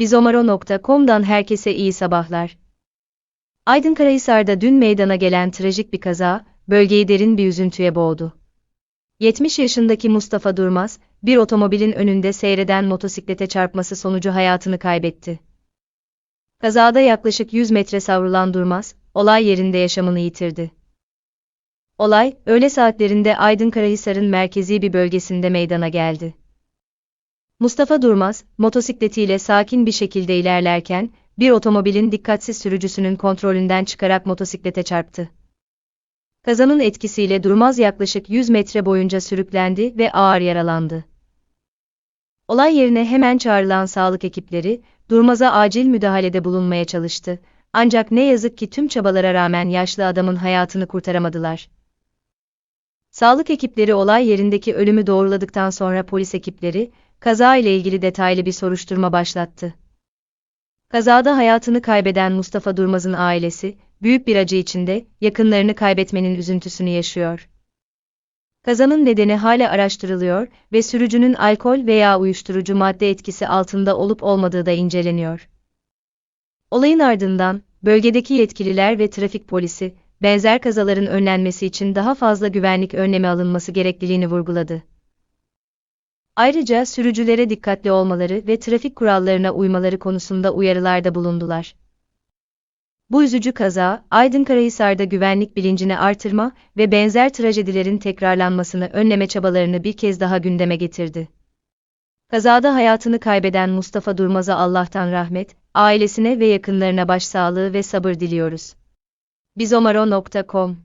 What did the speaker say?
Bizomaro.com'dan herkese iyi sabahlar. Aydın Karahisar'da dün meydana gelen trajik bir kaza, bölgeyi derin bir üzüntüye boğdu. 70 yaşındaki Mustafa Durmaz, bir otomobilin önünde seyreden motosiklete çarpması sonucu hayatını kaybetti. Kazada yaklaşık 100 metre savrulan Durmaz, olay yerinde yaşamını yitirdi. Olay, öğle saatlerinde Aydın Karahisar'ın merkezi bir bölgesinde meydana geldi. Mustafa Durmaz, motosikletiyle sakin bir şekilde ilerlerken, bir otomobilin dikkatsiz sürücüsünün kontrolünden çıkarak motosiklete çarptı. Kazanın etkisiyle Durmaz yaklaşık 100 metre boyunca sürüklendi ve ağır yaralandı. Olay yerine hemen çağrılan sağlık ekipleri, Durmaz'a acil müdahalede bulunmaya çalıştı. Ancak ne yazık ki tüm çabalara rağmen yaşlı adamın hayatını kurtaramadılar. Sağlık ekipleri olay yerindeki ölümü doğruladıktan sonra polis ekipleri, kaza ile ilgili detaylı bir soruşturma başlattı. Kazada hayatını kaybeden Mustafa Durmaz'ın ailesi, büyük bir acı içinde, yakınlarını kaybetmenin üzüntüsünü yaşıyor. Kazanın nedeni hala araştırılıyor ve sürücünün alkol veya uyuşturucu madde etkisi altında olup olmadığı da inceleniyor. Olayın ardından, bölgedeki yetkililer ve trafik polisi, benzer kazaların önlenmesi için daha fazla güvenlik önlemi alınması gerekliliğini vurguladı. Ayrıca sürücülere dikkatli olmaları ve trafik kurallarına uymaları konusunda uyarılarda bulundular. Bu üzücü kaza, Aydın Karahisar'da güvenlik bilincini artırma ve benzer trajedilerin tekrarlanmasını önleme çabalarını bir kez daha gündeme getirdi. Kazada hayatını kaybeden Mustafa Durmaz'a Allah'tan rahmet, ailesine ve yakınlarına başsağlığı ve sabır diliyoruz. Bizomaro.com